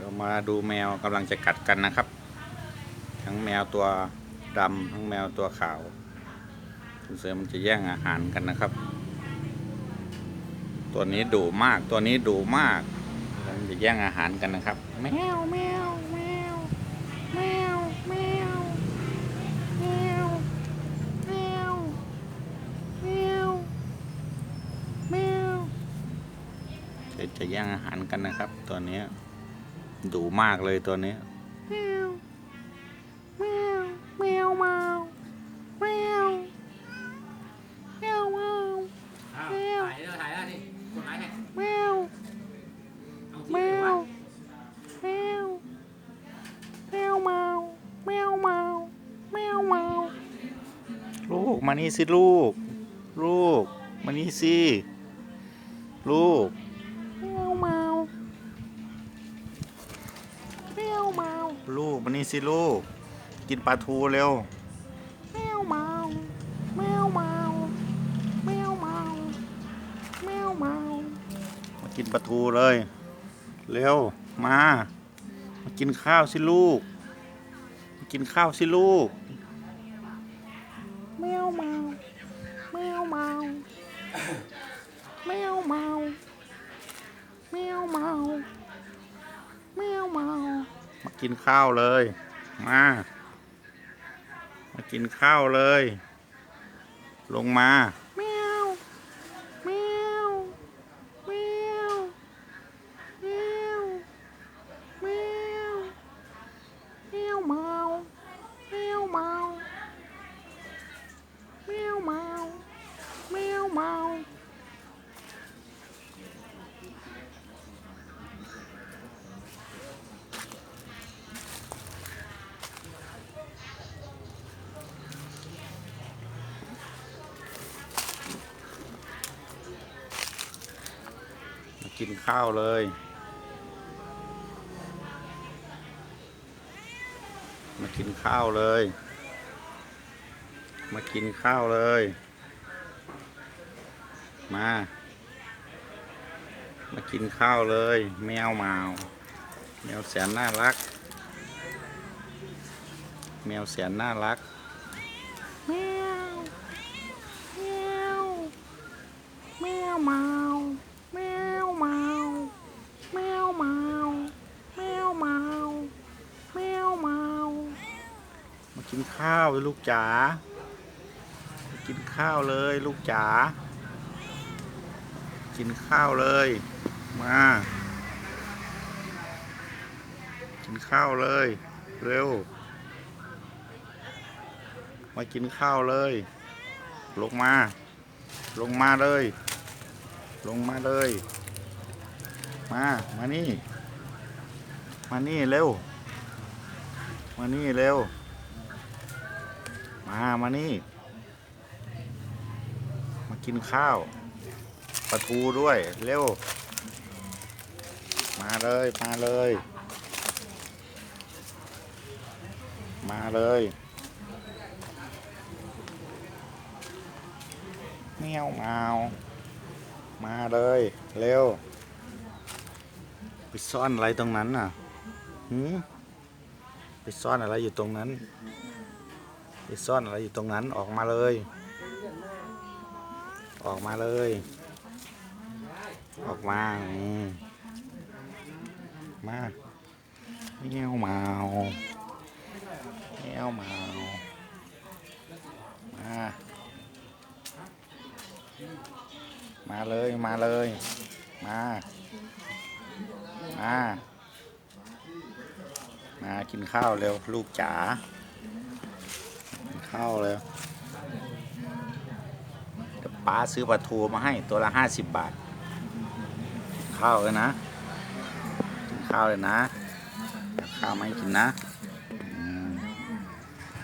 เรามาดูแมวกำลังจะกัดกันนะครับ ทั้งแมวตัวดำทั้งแมวตัวขาวเสือมันจะแย่งอาหารกันนะครับ ตัวนี้ดุมากตัวนี้ดุมากมันจะแย่งอาหารกันนะครับ แมวแมวแมวแมวแมวแมวแมวแมวแมวจะจะแย่งอาหารกันนะครับ ตัวเนี้ย ดุมากเลยตัวนี้ลูก มานี่สิลูก ลูก มานี่สิ ลูก ลูกมานี่สิลูก กินปลาทูเร็วแมวเมาแมวเมาแมวเมาแมวเมามากินปลาทูเลย เร็วมา มากินข้าวสิลูก มากินข้าวสิลูกแมวเมาแมวเมาแมวเมาแมวเมาแมวเมากินข้าวเลย มา มากินข้าวเลย ลงมาแมวแมวแมวแมวแมวแมวเมาแมวเมาแมวเมาแมวเมา กินข้าวเลย มากินข้าวเลย มากินข้าวเลย มา มากินข้าวเลย แมวมาวแมวแสนน่ารัก แมวแสนน่ารักแมวแมวแมวเมาแมวเมาแมวเมาแมวเมาแมวเมา มากิ นข้าวเลยลูกจ๋ามากินข้าวเลยลูกจ๋ากินข้าวเลย มา กินข้าวเลย เร็ว มากินข้าวเลย ลงมา ลงมาเลย ลงมาเลย มา มานี่ มานี่เร็ว มานี่เร็ว มา มานี่ มากินข้าวปลาทูด้วย เร็ว มาเลย มาเลย มาเลยแมวมาวมาเลย เร็ว ไปซ่อนอะไรตรงนั้นน่ะหืมไปซ่อนอะไรอยู่ตรงนั้น ไปซ่อนอะไรอยู่ตรงนั้นออกมาเลย ออกมาเลย ออกมาอืมมาแมวเมาแมวเมามามาเลยมาเลยมามามากินข้าวเร็วลูกจ๋า ข้าวเลยเดี๋ยวป้าซื้อปลาทูมาให้ตัวละห้าสิบบาท ข้าวเลยนะกินข้าวเลยนะ ข้าวมาให้กินนะ